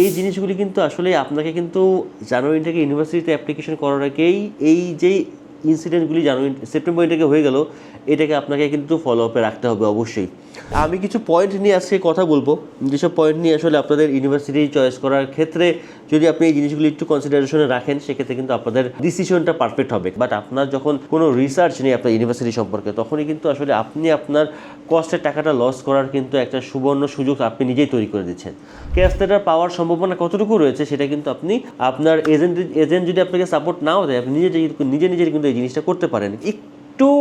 এই জিনিসগুলি কিন্তু আসলে আপনাকে কিন্তু জানুয়ারি থেকে ইউনিভার্সিটিতে অ্যাপ্লিকেশন করার আগেই এই যে ইনসিডেন্টগুলি জানুয়ারি সেপ্টেম্বর থেকে হয়ে গেল, এটাকে আপনাকে কিন্তু ফলো আপে রাখতে হবে অবশ্যই। আমি কিছু পয়েন্ট নিয়ে আজকে কথা বলব। যেসব পয়েন্ট নিয়ে আসলে আপনাদের ইউনিভার্সিটি চয়েস করার ক্ষেত্রে যদি আপনি এই জিনিসগুলি একটু কনসিডারেশনে রাখেন, সেক্ষেত্রে কিন্তু আপনাদের ডিসিশনটা পারফেক্ট হবে। বাট আপনার যখন কোনো রিসার্চ নেই আপনার ইউনিভার্সিটি সম্পর্কে, তখনই কিন্তু আসলে আপনি আপনার কষ্টের টাকাটা লস করার কিন্তু একটা সুবর্ণ সুযোগ আপনি নিজেই তৈরি করে দিচ্ছেন। ক্যাস্টেটার পাওয়ার সম্ভাবনা কতটুকু রয়েছে, সেটা কিন্তু আপনি আপনার এজেন্ট এজেন্ট যদি আপনাকে সাপোর্ট নাও দেয়, আপনি নিজে নিজে নিজের কিন্তু এই জিনিসটা করতে পারেন। একটু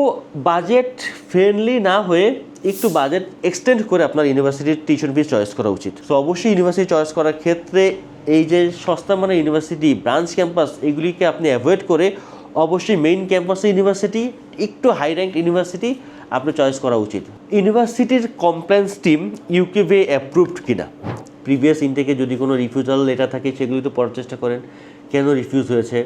বাজেট ফ্রেন্ডলি না হয়ে একটু বাজেট এক্সটেন্ড করে আপনার ইউনিভার্সিটির টিউশন ফিস চয়েস করা উচিত। তো অবশ্যই ইউনিভার্সিটি চয়েস করার ক্ষেত্রে এই যে সস্তা মানে ইউনিভার্সিটি ব্রাঞ্চ ক্যাম্পাস এগুলিকে আপনি অ্যাভয়েড করে অবশ্যই মেইন ক্যাম্পাসে ইউনিভার্সিটি একটু হাই র্যাঙ্ক ইউনিভার্সিটি আপনি চয়েস করা উচিত। ইউনিভার্সিটির কমপ্লেন্স টিম ইউকেভে অ্যাপ্রুভড কিনা? প্রিভিয়াস ইনটেকে যদি কোনো রিফিউজাল লেটার থাকে, সেগুলি তো পড়ার চেষ্টা করেন। কেন রিফিউজ হয়েছে?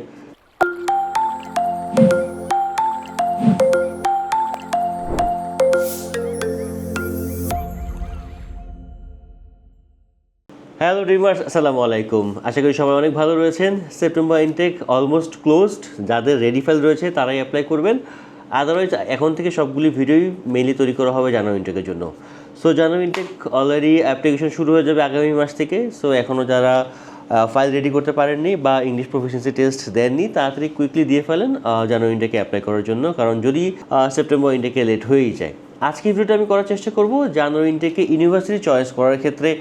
হ্যালো ড্রিমার্স আসসালামু আলাইকুম আশা করি সবাই অনেক ভালো রয়েছেন। সেপ্টেম্বর ইনটেক অলমোস্ট ক্লোজড যাদের রেডি ফাইল রয়েছে, তারাই অ্যাপ্লাই করবেন। আদারওয়াইজ এখন থেকে সবগুলি ভিডিওই মেইনলি তৈরি করা হবে জানুয়ারি ইনটেকের জন্য। So January intake already application শুরু হয়ে যাবে আগামী মাস থেকে। সো এখনও যারা ফাইল রেডি করতে পারেননি বা ইংলিশ প্রফিসিয়েন্সি টেস্ট দেননি, তাড়াতাড়ি কুইকলি দিয়ে ফেলেন জানুয়ারি ইনটেকে অ্যাপ্লাই করার জন্য। কারণ যদি সেপ্টেম্বর ইনটেকে লেট হয়েই যায়। আজকের ভিডিওটা আমি করার চেষ্টা করব জানুয়ারি ইনটেকে ইউনিভার্সিটি চয়েস করার ক্ষেত্রে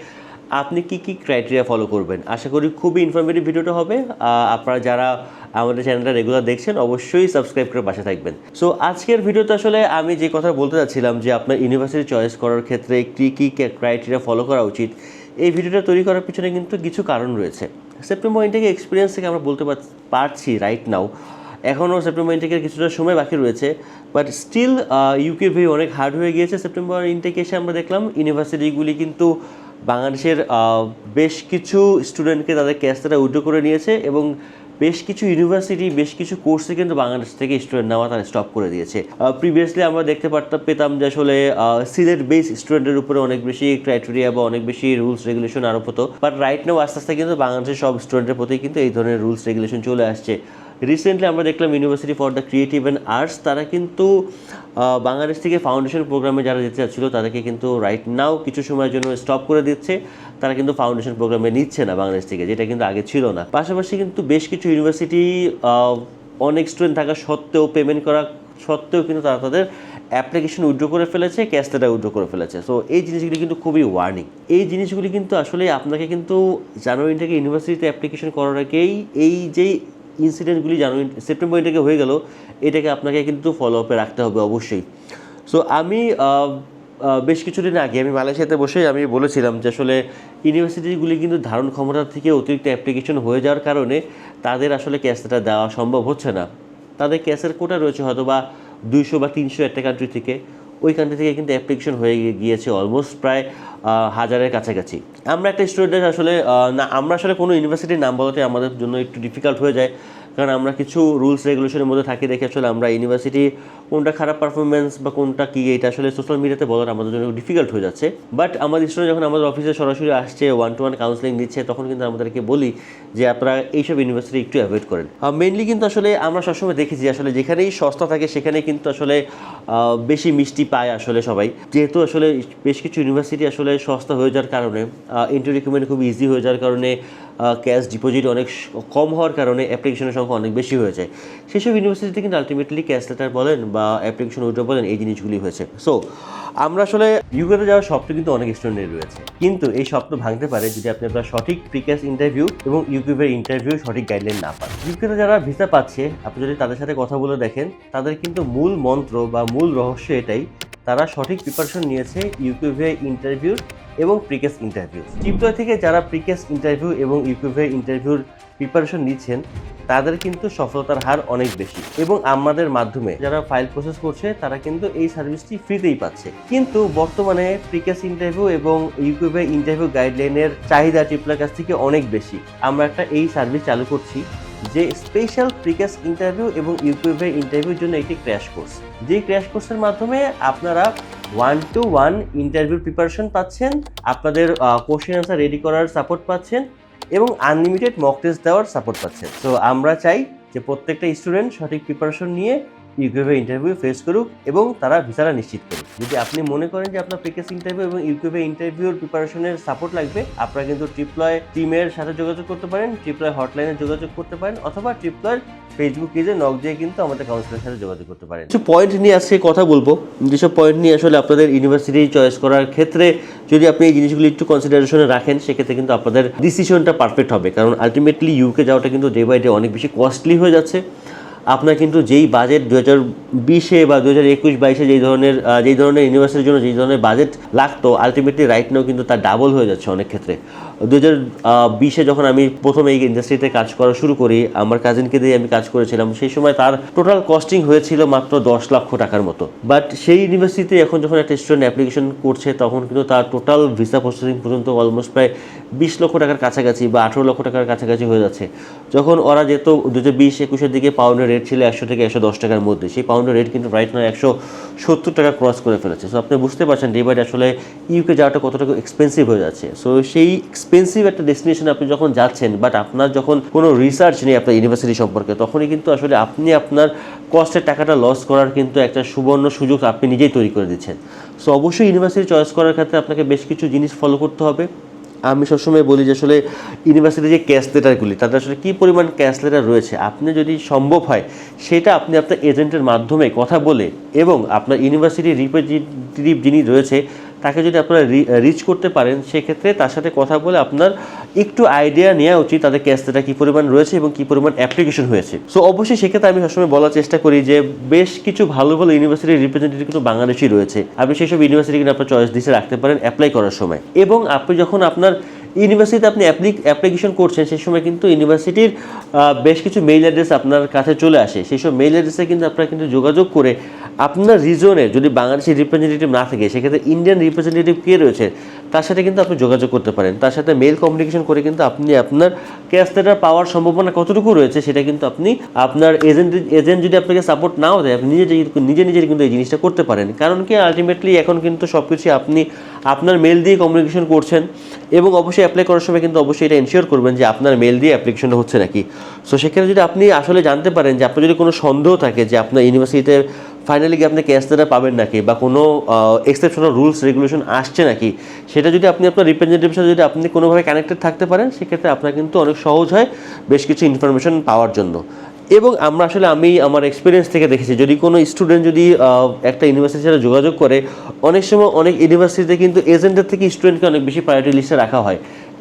আপনি কি কি ক্রাইটেরিয়া ফলো করবেন? আশা করি খুবই ইনফরমেটিভ ভিডিওটা হবে। আপনারা যারা আমাদের চ্যানেলটা রেগুলার দেখছেন, অবশ্যই সাবস্ক্রাইব করে পাশে থাকবেন। সো আজকের ভিডিওতে আসলে আমি যে কথা বলতে চাচ্ছিলাম যে আপনার ইউনিভার্সিটি চয়েস করার ক্ষেত্রে কি কি ক্রাইটেরিয়া ফলো করা উচিত, এই ভিডিওটা তৈরি করার পিছনে কিন্তু কিছু কারণ রয়েছে। সেপ্টেম্বর ইনটেকে এক্সপিরিয়েন্স থেকে আমরা বলতে পার- পারছি রাইট নাও এখনও সেপ্টেম্বর ইনটেকের কিছুটা সময় বাকি রয়েছে বাট স্টিল ইউকে ভি অনেক হার্ড হয়ে গিয়েছে। সেপ্টেম্বর ইনটেকে এসে আমরা দেখলাম ইউনিভার্সিটিগুলি কিন্তু বাংলাদেশের বেশ কিছু স্টুডেন্টকে তাদের ক্যাস্টারা উইড্রো করে নিয়েছে এবং বেশ কিছু ইউনিভার্সিটি, বেশ কিছু কোর্সে কিন্তু বাংলাদেশ থেকে স্টুডেন্ট নেওয়া তারা স্টপ করে দিয়েছে। প্রিভিয়াসলি আমরা দেখতে পারতাম পেতাম যে আসলে সিলেট বেস স্টুডেন্টের উপরে অনেক বেশি ক্রাইটেরিয়া বা অনেক বেশি রুলস রেগুলেশন আরোপ হতো। বাট রাইট নাও আস্তে আস্তে কিন্তু বাংলাদেশের সব স্টুডেন্টের প্রতি কিন্তু এই ধরনের রুলস রেগুলেশন চলে আসছে। রিসেন্টলি আমরা দেখলাম university for the creative and arts তারা কিন্তু বাংলাদেশ থেকে ফাউন্ডেশন প্রোগ্রামে যারা যেতে চাচ্ছিলো, তাদেরকে কিন্তু রাইট নাও কিছু সময়ের জন্য স্টপ করে দিচ্ছে। তারা কিন্তু ফাউন্ডেশন প্রোগ্রামে নিচ্ছে না বাংলাদেশ থেকে, যেটা কিন্তু আগে ছিল না। পাশাপাশি কিন্তু বেশ কিছু ইউনিভার্সিটি অনেক স্টুডেন্ট থাকা সত্ত্বেও পেমেন্ট করা সত্ত্বেও কিন্তু তারা তাদের অ্যাপ্লিকেশন উইড্রো করে ফেলেছে ক্যাশটা উইড্রো করে ফেলেছে। সো এই জিনিসগুলি কিন্তু খুবই ওয়ার্নিং এই জিনিসগুলি কিন্তু আসলে আপনাকে কিন্তু জানুয়ারি থেকে ইউনিভার্সিটিতে অ্যাপ্লিকেশন করার আগেই এই যে ইনসিডেন্টগুলি জানুয়ারি সেপ্টেম্বর থেকে হয়ে গেল, এটাকে আপনাকে কিন্তু ফলো আপে রাখতে হবে অবশ্যই। সো আমি বেশ কিছুদিন আগে আমি মালয়েশিয়াতে বসে আমি বলেছিলাম যে আসলে ইউনিভার্সিটিগুলি কিন্তু ধারণ ক্ষমতা থেকে অতিরিক্ত অ্যাপ্লিকেশন হয়ে যাওয়ার কারণে তাদের আসলে ক্যাশটা দেওয়া সম্ভব হচ্ছে না। তাদের ক্যাশের কোটা রয়েছে হয়তো বা দুইশো বা তিনশো একটা কান্ট্রি থেকে। ওই কান্ট্রি থেকে কিন্তু অ্যাপ্লিকেশন হয়ে গিয়েছে অলমোস্ট প্রায় হাজারের কাছাকাছি। আমরা একটা স্টুডেন্ট আসলে না, আমরা আসলে কোনো ইউনিভার্সিটির নাম বলাতে আমাদের জন্য একটু ডিফিকাল্ট হয়ে যায়। কারণ আমরা কিছু রুলস রেগুলেশনের মধ্যে থাকি, দেখে আসলে আমরা ইউনিভার্সিটি কোনটা খারাপ পারফরমেন্স বা কোনটা কী, এটা আসলে সোশ্যাল মিডিয়াতে বলার আমাদের জন্য ডিফিকাল্ট হয়ে যাচ্ছে। বাট আমাদের স্টুডেন্ট যখন আমাদের অফিসে সরাসরি আসছে ওয়ান টু ওয়ান কাউন্সিলিং দিচ্ছে তখন কিন্তু আমাদেরকে বলি যে, আপনারা এইসব ইউনিভার্সিটি একটু অ্যাভয়েড করেন। মেনলি কিন্তু আসলে আমরা সবসময় দেখেছি আসলে যেখানেই সস্তা থাকে সেখানে কিন্তু আসলে বেশি মিষ্টি পায় আসলে সবাই। যেহেতু আসলে বেশ কিছু ইউনিভার্সিটি আসলে সস্তা হয়ে যাওয়ার কারণে এন্ট্রি রিক্রুটমেন্ট খুব ইজি হয়ে যাওয়ার কারণে ক্যাশ ডিপোজিট অনেক কম হওয়ার কারণে অ্যাপ্লিকেশনের সংখ্যা অনেক বেশি হয়ে যায়। সেসব ইউনিভার্সিটিতে কিন্তু আলটিমেটলি ক্যাশ লেটার বলেন বা অ্যাপ্লিকেশন উইড্রো বলেন, এই জিনিসগুলি হয়েছে। সো আমরা আসলে ইউকেতে যাওয়ার স্বপ্ন কিন্তু অনেক স্টুডেন্টের রয়েছে। কিন্তু এই স্বপ্ন ভাঙতে পারে যদি আপনি আপনার সঠিক প্রিক্যাশ ইন্টারভিউ এবং ইউকিউবের ইন্টারভিউ সঠিক গাইডলাইন না পান। ইউকেতে যারা ভিসা পাচ্ছে, আপনি যদি তাদের সাথে কথা বলে দেখেন, তাদের কিন্তু মূল মন্ত্র বা মূল রহস্য এটাই, তারা সঠিক প্রিপারেশন নিয়েছে ইউকিউভে ইন্টারভিউ এবং প্রিকেস ইন্টারভিউ টিপটয় থেকে যারা প্রিকেস ইন্টারভিউ এবং ইউকিউভে ইন্টারভিউর প্রিপারেশন নিচ্ছেন, তাদের কিন্তু সফলতার হার অনেক বেশি। এবং আমাদের মাধ্যমে যারা ফাইল প্রসেস করছে, তারা কিন্তু এই সার্ভিসটি ফ্রিতেই পাচ্ছে। কিন্তু বর্তমানে প্রিকেস ইন্টারভিউ এবং ইউকিউবে ইন্টারভিউ গাইডলাইনের চাহিদা টিপলার কাছ থেকে অনেক বেশি। আমরা একটা এই সার্ভিস চালু করছি, যে স্পেশাল প্রিকেস ইন্টারভিউ এবং ইউকিউবে ইন্টারভিউর জন্য একটি ক্র্যাশ কোর্স যে ক্র্যাশ কোর্সের মাধ্যমে আপনারা one to one interview preparation পাচ্ছেন, আপনাদের কোশ্চেন আনসার রেডি করার সাপোর্ট পাচ্ছেন এবং আনলিমিটেড মক টেস্ট দেওয়ার সাপোর্ট পাচ্ছেন তো আমরা চাই যে প্রত্যেকটা স্টুডেন্ট সঠিক প্রিপারেশন নিয়ে ইউকিউবে ইন্টারভিউ ফেস করুক এবং তারা ভিসাটা নিশ্চিত করুক যদি আপনি মনে করেন যে আপনার প্রিকেস ইন্টারভিউ এবং ইউকিউবে ইন্টারভিউর প্রিপারেশনের সাপোর্ট লাগবে, আপনারা কিন্তু ট্রিপ্লয় টিমের সাথে যোগাযোগ করতে পারেন ট্রিপ্লয় হটলাইনে যোগাযোগ করতে পারেন অথবা ট্রিপ্লয়ের ফেসবুক পেজে নক দিয়ে কিন্তু আমাদের কাউন্সিলের সাথে যোগাযোগ করতে পারেন। কিছু পয়েন্ট নিয়ে আজকে কথা বলব। যেসব পয়েন্ট নিয়ে আসলে আপনাদের ইউনিভার্সিটি চয়েস করার ক্ষেত্রে যদি আপনি এই জিনিসগুলি একটু কনসিডারেশনে রাখেন, সেক্ষেত্রে কিন্তু আপনাদের ডিসিশনটা পারফেক্ট হবে। কারণ আলটিমেটলি ইউকে যাওয়াটা কিন্তু ডে বাই ডে অনেক বেশি কস্টলি হয়ে যাচ্ছে। আপনার কিন্তু যেই বাজেট দু হাজার বিশে বা দু হাজার একুশ বাইশে যেই ধরনের যেই ধরনের ইউনিভার্সিটির জন্য যেই ধরনের বাজেট লাগতো আলটিমেটলি রাইট নাও কিন্তু তার ডাবল হয়ে যাচ্ছে অনেক ক্ষেত্রে। দু হাজার বিশে যখন আমি প্রথম এই ইন্ডাস্ট্রিতে কাজ করা শুরু করি, আমার কাজিনকে দিয়ে আমি কাজ করেছিলাম, সেই সময় তার টোটাল কস্টিং হয়েছিল মাত্র দশ লক্ষ টাকার মতো। বাট সেই ইউনিভার্সিটিতে এখন যখন একটা স্টুডেন্ট অ্যাপ্লিকেশন করছে, তখন কিন্তু তার টোটাল ভিসা প্রসেসিং পর্যন্ত অলমোস্ট প্রায় বিশ লক্ষ টাকার কাছাকাছি বা আঠেরো লক্ষ টাকার কাছাকাছি হয়ে যাচ্ছে। যখন ওরা যেত দু হাজার বিশ, একুশের দিকে পাউন্ডের রেট ছিল একশো থেকে একশো দশ টাকার মধ্যে। সেই পাউন্ডের রেট কিন্তু রাইট না একশো সত্তর টাকা ক্রস করে ফেলেছে। সো আপনি বুঝতে পারছেন ডে বাই ডে আসলে ইউকে যাওয়াটা কতটা এক্সপেন্সিভ হয়ে যাচ্ছে। সো সেই এক্সপেন্সিভ একটা ডেস্টিনেশনে আপনি যখন যাচ্ছেন বাট আপনার যখন কোনো রিসার্চ নেই আপনার ইউনিভার্সিটি সম্পর্কে, তখনই কিন্তু আসলে আপনি আপনার কষ্টের টাকাটা লস করার কিন্তু একটা সুবর্ণ সুযোগ আপনি নিজেই তৈরি করে দিচ্ছেন। সো অবশ্যই ইউনিভার্সিটি চয়েস করার ক্ষেত্রে আপনাকে বেশ কিছু জিনিস ফলো করতে হবে। আমি সবসময় বলি যে আসলে ইউনিভার্সিটি যে ক্যাশ লেটারগুলি তাদের আসলে কী পরিমাণ ক্যাশ লেটার রয়েছে, আপনি যদি সম্ভব হয় সেটা আপনি আপনার এজেন্টের মাধ্যমে কথা বলে এবং আপনার ইউনিভার্সিটি রিপ্রেজেন্টেটিভ যিনি রয়েছে তাকে যদি আপনারা রিচ করতে পারেন, সেক্ষেত্রে তার সাথে কথা বলে আপনার একটু আইডিয়া নেওয়া উচিত তাদের ক্যাশ লেটার কী পরিমাণ রয়েছে এবং কী পরিমাণ অ্যাপ্লিকেশন হয়েছে। সো অবশ্যই সেক্ষেত্রে আমি সবসময় বলার চেষ্টা করি যে, বেশ কিছু ভালো ভালো ইউনিভার্সিটির রিপ্রেজেন্টেটিভ কিন্তু বাংলাদেশই রয়েছে। আপনি সেই সব ইউনিভার্সিটি কিন্তু আপনার চয়েস দিতে রাখতে পারেন অ্যাপ্লাই করার সময়। এবং আপনি যখন আপনার ইউনিভার্সিটিতে আপনি অ্যাপ্লিকেশন করছেন, সেই সময় কিন্তু ইউনিভার্সিটির বেশ কিছু মেইল অ্যাড্রেস আপনার কাছে চলে আসে। সেই সব মেইল অ্যাড্রেসে কিন্তু আপনারা কিন্তু যোগাযোগ করে আপনার রিজনে যদি বাংলাদেশের রিপ্রেজেন্টেটিভ না থাকে, সেক্ষেত্রে ইন্ডিয়ান রিপ্রেজেন্টেটিভ কে রয়েছে? তার সাথে কিন্তু আপনি যোগাযোগ করতে পারেন। তার সাথে মেল কমিউনিকেশন করে কিন্তু আপনি আপনার ক্যাশ লেটার পাওয়ার সম্ভাবনা কতটুকু রয়েছে সেটা কিন্তু আপনি আপনার এজেন্ট এজেন্ট যদি আপনাকে সাপোর্ট নাও দেয়, আপনি নিজে নিজে নিজে কিন্তু এই জিনিসটা করতে পারেন। কারণ কি? আলটিমেটলি এখন কিন্তু সব কিছু আপনি আপনার মেল দিয়ে কমিউনিকেশন করছেন এবং অবশ্যই অ্যাপ্লাই করার সময় কিন্তু অবশ্যই এটা এনশিওর করবেন যে আপনার মেল দিয়ে অ্যাপ্লিকেশনটা হচ্ছে নাকি। সো সেক্ষেত্রে যদি আপনি আসলে জানতে পারেন যে আপনার যদি কোনো সন্দেহ থাকে যে আপনার ইউনিভার্সিটিতে ফাইনালি কি আপনি ক্যাশ লেটার পাবেন নাকি? বা কোনো এক্সেপশনাল রুলস রেগুলেশন আসছে নাকি? সেটা যদি আপনি আপনার রিপ্রেজেন্টেটিভের সাথে যদি আপনি কোনোভাবে কানেক্টেড থাকতে পারেন, সেক্ষেত্রে আপনার কিন্তু অনেক সহজ হয় বেশ কিছু ইনফরমেশন পাওয়ার জন্য। এবং আমরা আসলে, আমি আমার এক্সপিরিয়েন্স থেকে দেখেছি, যদি কোনো স্টুডেন্ট যদি একটা ইউনিভার্সিটির সাথে যোগাযোগ করে, অনেক সময় অনেক ইউনিভার্সিটিতে কিন্তু এজেন্টের থেকে স্টুডেন্টকে অনেক বেশি প্রায়োরিটি লিস্টে রাখা হয়।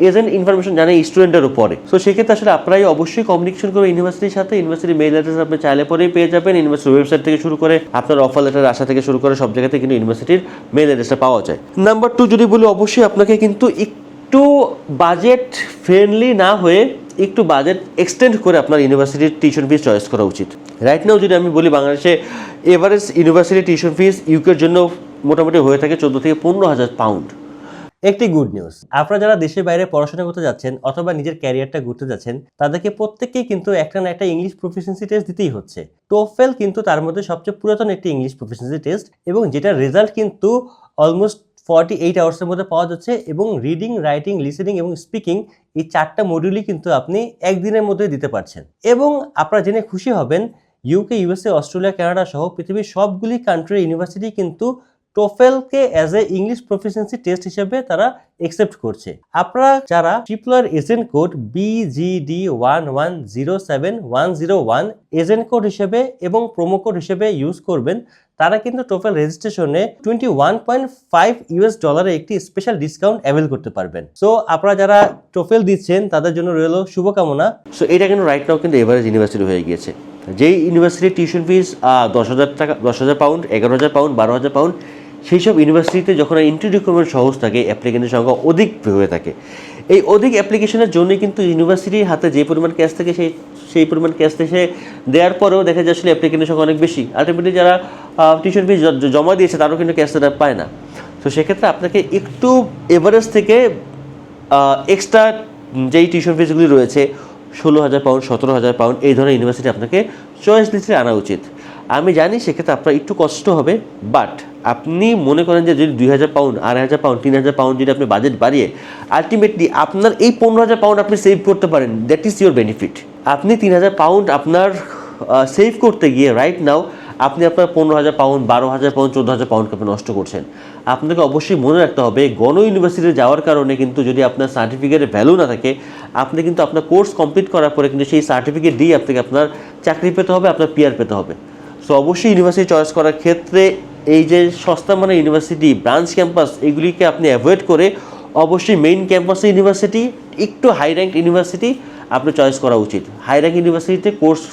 এজেন্ট ইনফরমেশন জানে স্টুডেন্টের উপরে। সো সেক্ষেত্রে আসলে আপনারাই অবশ্যই কমিউনিকেশন করবেন ইউনিভার্সিটির সাথে। ইউনিভার্সিটি মেইল অ্যাড্রেস আপনি চাইলে পরেই পেয়ে যাবেন। ইউনিভার্সিটি ওয়েবসাইট থেকে শুরু করে আপনার অফার লেটার আসা থেকে শুরু করে সব জায়গাতে কিন্তু ইউনিভার্সিটির মেইল অ্যাড্রেসটা পাওয়া যায়। নাম্বার টু যদি বলি, অবশ্যই আপনাকে কিন্তু একটু বাজেট ফ্রেন্ডলি না হয়ে একটু বাজেট এক্সটেন্ড করে আপনার ইউনিভার্সিটির টিউশন ফিস চয়েস করা উচিত। রাইট নাও যদি আমি বলি, বাংলাদেশে এভারেজ ইউনিভার্সিটি টিউশন ফিস ইউকের জন্য মোটামুটি হয়ে থাকে চোদ্দ থেকে পনেরো হাজার পাউন্ড একটি গুড নিউজ আপনারা যারা দেশের বাইরে পড়াশোনা করতে যাচ্ছেন অথবা নিজের ক্যারিয়ারটা ঘুরতে যাচ্ছেন, তাদেরকে প্রত্যেককেই কিন্তু একটা না একটা ইংলিশ প্রফিসিয়েন্সি টেস্ট দিতেই হচ্ছে। টোফেল কিন্তু তার মধ্যে সবচেয়ে পুরাতন একটি ইংলিশ প্রফিসিয়েন্সি টেস্ট এবং যেটার রেজাল্ট কিন্তু অলমোস্ট ফর্টি এইট আওয়ার্সের মধ্যে পাওয়া যাচ্ছে এবং রিডিং রাইটিং লিসেনিং এবং স্পিকিং এই চারটা মডিউলই কিন্তু আপনি একদিনের মধ্যে দিতে পারছেন। এবং আপনারা জেনে খুশি হবেন ইউকে ইউএসএ অস্ট্রেলিয়া কানাডা সহ পৃথিবীর সবগুলি কান্ট্রির ইউনিভার্সিটি কিন্তু টোফেলকে as a English proficiency test হিসেবে তারা একসেপ্ট করছে। আপনারা যারা Tripler agent code BGD one one zero seven one zero one agent code হিসেবে এবং প্রোমো কোড হিসেবে ইউজ করবেন, তারা কিন্তু TOEFL রেজিস্ট্রেশনে twenty one point five US ডলারে একটি স্পেশাল ডিসকাউন্ট অ্যাভেল করতে পারবেন। সো আপনারা যারা টোফেল দিচ্ছেন, তাদের জন্য রইল শুভকামনা। সো এটা কিন্তু রাইট নাও কিন্তু এভারেজ ইউনিভার্সিটি হয়ে গিয়েছে। যেই ইউনিভার্সিটির টিউশন ফিস দশ হাজার টাকা, দশ হাজার পাউন্ড এগারো হাজার পাউন্ড বারো হাজার পাউন্ড সেই সব ইউনিভার্সিটিতে যখন ইন্টারভিউ রিকোয়ারমেন্ট সহজ থাকে অ্যাপ্লিকেন্টের সংখ্যা অধিক হয়ে থাকে, এই অধিক অ্যাপ্লিকেশনের জন্যই কিন্তু ইউনিভার্সিটির হাতে যে পরিমাণ ক্যাশ থাকে, সেই সেই পরিমাণ ক্যাশ থেকে দেওয়ার পরেও দেখা যায় আসলে অ্যাপ্লিকেন্টের সংখ্যা অনেক বেশি। আলটিমেটলি যারা টিউশন ফিস জমা দিয়েছে, তারাও কিন্তু ক্যাশ তারা পায় না। তো সেক্ষেত্রে আপনাকে একটু এভারেজ থেকে এক্সট্রা যেই টিউশন ফিসগুলি রয়েছে ষোলো হাজার পাউন্ড সতেরো হাজার পাউন্ড এই ধরনের ইউনিভার্সিটি আপনাকে চয়েস লিস্টে আনা উচিত। আমি জানি সেক্ষেত্রে আপনার একটু কষ্ট হবে বাট আপনি মনে করেন যে যদি দুই হাজার পাউন্ড আড়াই হাজার পাউন্ড তিন হাজার পাউন্ড যদি আপনি বাজেট বাড়িয়ে আলটিমেটলি আপনার এই পনেরো হাজার পাউন্ড আপনি সেভ করতে পারেন দ্যাট ইজ ইউর বেনিফিট আপনি তিন হাজার পাউন্ড আপনার সেভ করতে গিয়ে রাইট নাও আপনি আপনার পনেরো হাজার পাউন্ড বারো হাজার পাউন্ড চোদ্দ হাজার পাউন্ডকে আপনি নষ্ট করছেন। আপনাকে অবশ্যই মনে রাখতে হবে, গণ ইউনিভার্সিটিতে যাওয়ার কারণে কিন্তু যদি আপনার সার্টিফিকেটের ভ্যালু না থাকে, আপনি কিন্তু আপনার কোর্স কমপ্লিট করার পরে কিন্তু সেই সার্টিফিকেট দিয়ে আপনাকে আপনার চাকরি পেতে হবে, আপনার পিয়ার পেতে হবে। সো অবশ্যই ইউনিভার্সিটি চয়েস করার ক্ষেত্রে এই যে সস্তা মানে ইউনিভার্সিটি ব্রাঞ্চ ক্যাম্পাস এগুলিকে আপনি অ্যাভয়েড করে অবশ্যই মেইন ক্যাম্পাসে ইউনিভার্সিটি একটু হাই র্যাঙ্ক ইউনিভার্সিটি আপনার চয়েস করা উচিত। হাই র্যাঙ্ক ইউনিভার্সিটিতে কোর্স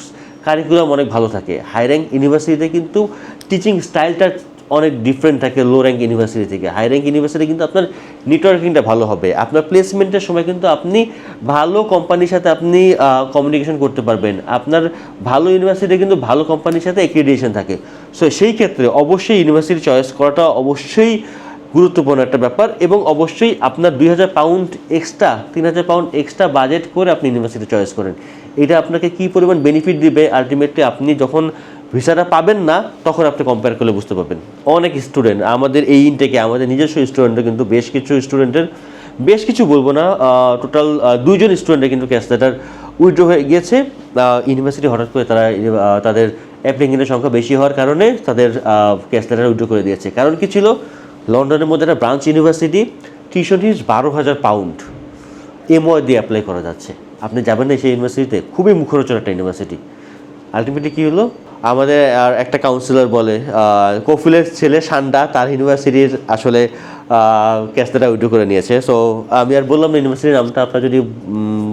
কারিকুলাম অনেক ভালো থাকে। হাই র্যাঙ্ক ইউনিভার্সিটিতে কিন্তু টিচিং স্টাইলটা অনেক ডিফারেন্ট থাকে লো র্যাঙ্ক ইউনিভার্সিটি থেকে। হাই র্যাঙ্ক ইউনিভার্সিটি কিন্তু আপনার নেটওয়ার্কিংটা ভালো হবে। আপনার প্লেসমেন্টের সময় কিন্তু আপনি ভালো কোম্পানির সাথে আপনি কমিউনিকেশন করতে পারবেন। আপনার ভালো ইউনিভার্সিটিতে কিন্তু ভালো কোম্পানির সাথে এক্রিডিয়েশন থাকে। সো সেই ক্ষেত্রে অবশ্যই ইউনিভার্সিটি চয়েস করাটা অবশ্যই গুরুত্বপূর্ণ একটা ব্যাপার এবং অবশ্যই আপনার দুই হাজার পাউন্ড এক্সট্রা তিন হাজার পাউন্ড এক্সট্রা বাজেট করে আপনি ইউনিভার্সিটি চয়েস করেন। এটা আপনাকে কী পরিমাণ বেনিফিট দিবে আলটিমেটলি আপনি যখন ভিসাটা পাবেন না, তখন আপনি কম্পেয়ার করলে বুঝতে পারবেন। অনেক স্টুডেন্ট আমাদের এই ইনটেকে আমাদের নিজস্ব স্টুডেন্টের কিন্তু বেশ কিছু স্টুডেন্টের বেশ কিছু বলব না টোটাল দুইজন স্টুডেন্টের কিন্তু ক্যাশ লেটার উইথড্র হয়ে গিয়েছে। ইউনিভার্সিটি হঠাৎ করে তারা তাদের অ্যাপ্লিকেন্টের সংখ্যা বেশি হওয়ার কারণে তাদের ক্যাশ লেটার উইথড্র করে দিয়েছে। কারণ কি ছিল? লন্ডনের মধ্যে একটা ব্রাঞ্চ ইউনিভার্সিটি, টিউশন ফিস বারো হাজার পাউন্ড এমওয়াই দিয়ে অ্যাপ্লাই করা যাচ্ছে। আপনি যাবেন না সেই ইউনিভার্সিটিতে, খুবই মুখরোচক একটা ইউনিভার্সিটি। আলটিমেটলি কী হলো? আমাদের আর একটা কাউন্সিলর বলে কফিলের ছেলে সান্ডা, তার ইউনিভার্সিটির আসলে ক্যাস্তেটা উইড্রো করে নিয়েছে। সো আমি আর বললাম না ইউনিভার্সিটির নামটা, আপনার যদি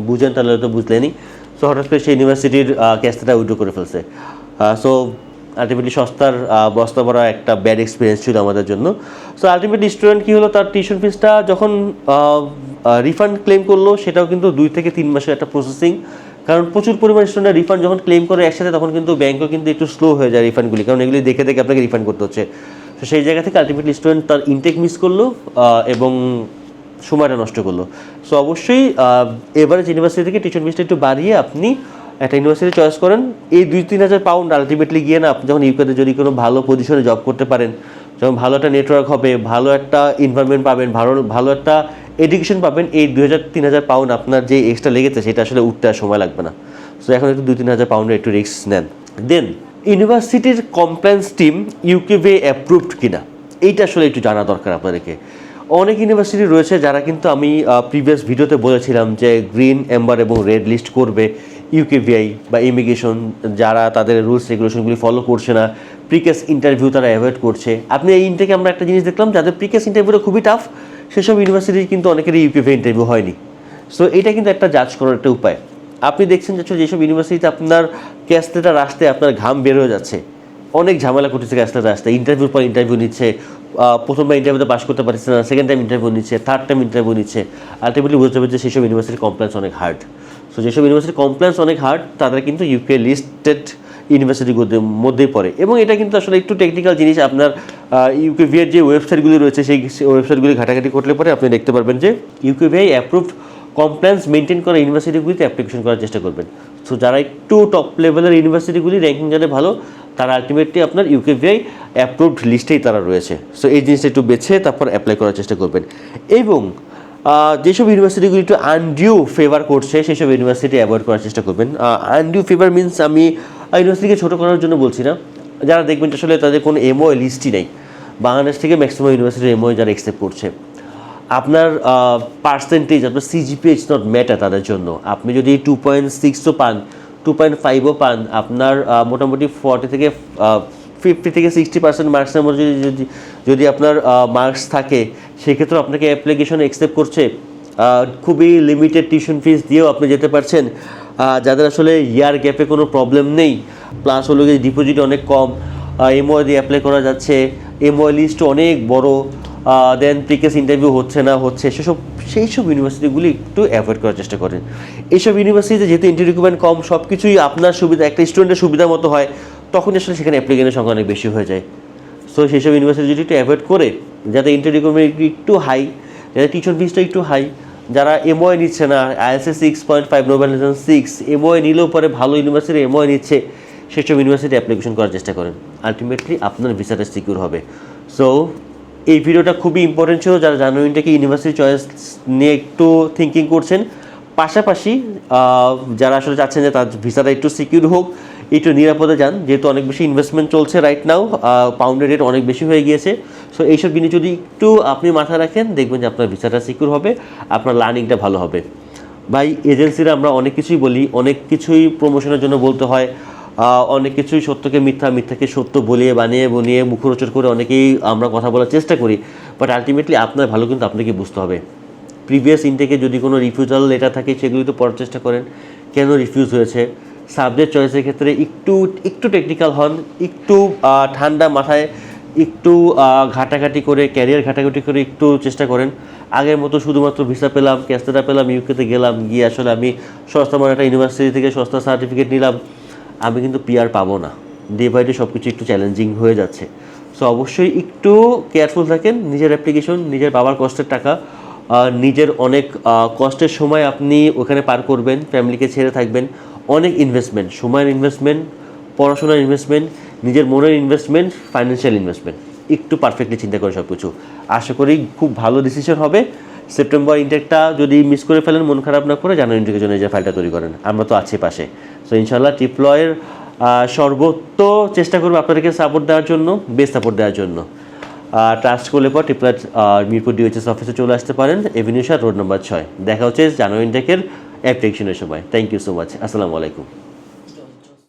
বুঝেন তাহলে তো বুঝলেনই। সো হঠাৎ করে সেই ইউনিভার্সিটির ক্যাস্তেটা উইড্রো করে ফেলছে। সো আলটিমেটলি সস্তার বস্তা ভরা একটা ব্যাড এক্সপিরিয়েন্স ছিল আমাদের জন্য। সো আলটিমেটলি স্টুডেন্ট কী হলো, তার টিউশন ফিসটা যখন রিফান্ড ক্লেম করল, সেটাও কিন্তু দুই থেকে তিন মাসের একটা প্রসেসিং কারণ প্রচুর পরিমাণ স্টুডেন্ট রিফান্ড যখন ক্লেম করে একসাথে, তখন কিন্তু ব্যাংকও কিন্তু একটু স্লো হয়ে যায় রিফান্ডগুলি কারণ এগুলি দেখে দেখে আপনাকে রিফান্ড করতে হচ্ছে। তো সেই জায়গা থেকে আলটিমেটলি স্টুডেন্ট তার ইনটেক মিস করল এবং সময়টা নষ্ট করল। সো অবশ্যই এভারেজ ইউনিভার্সিটি থেকে টিউশন ফিসটা একটু বাড়িয়ে আপনি একটা ইউনিভার্সিটি চয়েস করেন, এই দুই তিন হাজার পাউন্ড আলটিমেটলি গিয়ে না আপনি যখন ইউকেতে যদি কোনো ভালো পজিশনে জব করতে পারেন, যখন ভালো একটা নেটওয়ার্ক হবে, ভালো একটা এনভায়রনমেন্ট পাবেন, ভালো ভালো একটা এডুকেশন পাবেন, এই দুই হাজার, তিন হাজার পাউন্ড আপনার যে এক্সট্রা লেগেছে, সেটা আসলে উঠতে আর সময় লাগবে না। সো এখন একটু দুই, তিন হাজার পাউন্ডের একটু রিস্ক নেন। দেন ইউনিভার্সিটির কমপ্লেন্স টিম ইউকেভে অ্যাপ্রুভড কিনা, এইটা আসলে একটু জানা দরকার আপনাদেরকে। অনেক ইউনিভার্সিটি রয়েছে যারা কিন্তু আমি প্রিভিয়াস ভিডিওতে বলেছিলাম যে গ্রিন এম্বার এবং রেড লিস্ট করবে। ইউকেভিআই বা ইমিগ্রেশন যারা তাদের রুলস রেগুলেশনগুলি ফলো করছে না প্রিকেস ইন্টারভিউ তারা অ্যাভয়েড করছে। আপনি এই ইনটেকে আমরা একটা জিনিস দেখলাম যাদের প্রিকেস ইন্টারভিউটা খুবই টাফ সেসব ইউনিভার্সিটির কিন্তু অনেকেরই ইউকেভিআই ইন্টারভিউ হয়নি। সো এটা কিন্তু একটা জাজ করার একটা উপায়। আপনি দেখছেন যে যেসব ইউনিভার্সিটিতে আপনার ক্যাস্টেটার আসতে আপনার ঘাম বের হয়ে যাচ্ছে, অনেক ঝামেলা করতেছে ক্যাস্টেটার আসতে। ইন্টারভিউর পর ইন্টারভিউ নিচ্ছে প্রথমবার ইন্টারভিউতে পাস করতে পারছে না সেকেন্ড টাইম ইন্টারভিউ নিচ্ছে থার্ড টাইম ইন্টারভিউ নিচ্ছে। আলটিমেটলি বুঝতে যে সেসব ইউনিভার্সিটির কমপ্লেন্স অনেক হার্ড সো যেসব ইউনিভার্সিটি কমপ্লেন্স অনেক হার্ড তাদের কিন্তু ইউকে লিস্টেড ইউনিভার্সিটিগুলোর মধ্যেই পড়ে। এবং এটা কিন্তু আসলে একটু টেকনিক্যাল জিনিস, আপনার ইউকে ইউকেভিআর যে ওয়েবসাইটগুলি রয়েছে, সেই ওয়েবসাইটগুলি ঘাটাঘাটি করলে পরে আপনি দেখতে পারবেন যে ইউকেভিআই অ্যাপ্রুভড কমপ্লেন্স মেনটেন করা ইউনিভার্সিটিগুলিতে অ্যাপ্লিকেশন করার চেষ্টা করবেন। সো যারা একটু টপ লেভেলের ইউনিভার্সিটিগুলি র্যাঙ্কিং জানে ভালো, তারা আলটিমেটলি আপনার ইউকেভিআই অ্যাপ্রুভড লিস্টেই তারা রয়েছে। সো এই জিনিসটা একটু বেছে তারপর অ্যাপ্লাই করার চেষ্টা করবেন। এবং যেসব ইউনিভার্সিটিগুলি একটু আনডিউ ফেভার করছে সেই সব ইউনিভার্সিটি অ্যাভয়েড করার চেষ্টা করবেন। আনডিউ ফেভার মিনস আমি ইউনিভার্সিটিকে ছোটো করার জন্য বলছি না। যারা দেখবেন আসলে তাদের কোনো এমও লিস্টই নেই। বাংলাদেশ থেকে ম্যাক্সিমাম ইউনিভার্সিটির এমও যারা অ্যাকসেপ্ট করছে। আপনার পার্সেন্টেজ আপনার সিজিপি ইটস নট ম্যাটার তাদের জন্য। আপনি যদি টু পয়েন্ট সিক্সও পান টু পয়েন্ট ফাইভও পান, আপনার মোটামুটি ফর্টি থেকে ফিফটি থেকে সিক্সটি পার্সেন্ট মার্কসের মধ্যে যদি যদি যদি আপনার মার্কস থাকে, সেক্ষেত্রে আপনাকে অ্যাপ্লিকেশন অ্যাকসেপ্ট করছে। খুবই লিমিটেড টিউশন ফিস দিয়েও আপনি যেতে পারছেন। যাদের আসলে ইয়ার গ্যাপে কোনো প্রবলেম নেই প্লাস হলো গিয়ে ডিপোজিট অনেক কম এমও দিয়ে অ্যাপ্লাই করা যাচ্ছে এমও লিস্ট অনেক বড় দেন প্রিকেস ইন্টারভিউ হচ্ছে না, হচ্ছে, সেসব সেই সব ইউনিভার্সিটিগুলি একটু অ্যাভয়েড করার চেষ্টা করেন। এইসব ইউনিভার্সিটিতে যেহেতু রিকমেন্ট কম সব কিছুই আপনার সুবিধা, একটা স্টুডেন্টের সুবিধা মতো হয় তখন আসলে সেখানে অ্যাপ্লিকেন্টের সংখ্যা অনেক বেশি হয়ে যায়। সো সেই সব ইউনিভার্সিটি যদি একটু অ্যাভয়েড করে যাতে ইন্টারভিউ রিকমেন্ট একটু হাই যাতে টিউশন ফিসটা একটু হাই যারা এমওআই নিচ্ছে না আইএসএ সিক্স পয়েন্ট ফাইভ নোবেল সিক্স এমওআই নিলেও পরে ভালো ইউনিভার্সিটি এমওআই নিচ্ছে, সেসব ইউনিভার্সিটি অ্যাপ্লিকেশন করার চেষ্টা করেন। আলটিমেটলি আপনার ভিসাটা সিকিউর হবে। সো এই ভিডিওটা খুবই ইম্পর্টেন্ট ছিল। যারা জানুয়ারিটাকে ইউনিভার্সিটি চয়েস নিয়ে একটু থিঙ্কিং করছেন, পাশাপাশি যারা আসলে চাচ্ছেন যে তার ভিসাটা একটু সিকিউর হোক একটু নিরাপদে যান, যেহেতু অনেক বেশি ইনভেস্টমেন্ট চলছে রাইট নাও পাউন্ডের রেট অনেক বেশি হয়ে গিয়েছে। সো এইসব জিনিস যদি একটু আপনি মাথায় রাখেন, দেখবেন যে আপনার ভিসাটা সিকিউর হবে, আপনার লার্নিংটা ভালো হবে। ভাই এজেন্সিরা আমরা অনেক কিছুই বলি, অনেক কিছুই প্রমোশনের জন্য বলতে হয় অনেক কিছুই সত্যকে মিথ্যা, মিথ্যাকে সত্য বলিয়ে বানিয়ে, বনিয়ে মুখরোচর করে অনেকেই আমরা কথা বলার চেষ্টা করি। বাট আলটিমেটলি আপনার ভালো কিন্তু আপনাকে বুঝতে হবে। প্রিভিয়াস ইনটেকে যদি কোনো রিফিউজাল লেটার থাকে, সেগুলি তো পড়ার চেষ্টা করেন। কেন রিফিউজ হয়েছে? সাবজেক্ট চয়েসের ক্ষেত্রে একটু একটু টেকনিক্যাল হন, একটু ঠান্ডা মাথায় একটু ঘাটাঘাটি করে ক্যারিয়ার ঘাটাঘাটি করে একটু চেষ্টা করেন। আগের মতো শুধুমাত্র ভিসা পেলাম ক্যাস্টেটা পেলাম ইউকেতে গেলাম, গিয়ে আসলে আমি সস্তা মানে একটা ইউনিভার্সিটি থেকে সস্তা সার্টিফিকেট নিলাম। আমি কিন্তু পিআর পাবো না। ডে বাই ডে সব কিছু একটু চ্যালেঞ্জিং হয়ে যাচ্ছে। সো অবশ্যই একটু কেয়ারফুল থাকেন, নিজের অ্যাপ্লিকেশন নিজের বাবার কষ্টের টাকা নিজের অনেক কষ্টের সময় আপনি ওখানে পার করবেন ফ্যামিলিকে ছেড়ে থাকবেন। অনেক ইনভেস্টমেন্ট সময়ের ইনভেস্টমেন্ট পড়াশোনার ইনভেস্টমেন্ট নিজের মনের ইনভেস্টমেন্ট ফাইন্যান্সিয়াল ইনভেস্টমেন্ট একটু পারফেক্টলি চিন্তা করে সব কিছু আশা করি খুব ভালো ডিসিশন হবে। সেপ্টেম্বর ইনটেকটা যদি মিস করে ফেলেন, মন খারাপ না করে জানুয়ারি ইনটেকের জন্য যে ফাইলটা তৈরি করেন। আমরা তো আছি পাশে। সো ইনশাল্লাহ টিপলয়ের সর্বোচ্চ চেষ্টা করব আপনাদেরকে সাপোর্ট দেওয়ার জন্য বেস্ট সাপোর্ট দেওয়ার জন্য। ট্রাস্ট করলে পর টিপলয়ের মিরপুর ডিওএইচএস অফিসে চলে আসতে পারেন। এভিনিউ রোড নম্বর ছয়। দেখা হচ্ছে জানুয়ারি ইনটেকের অ্যাপ্লিকেশনের সময়। থ্যাংক ইউ সো মাচ আসসালামু আলাইকুম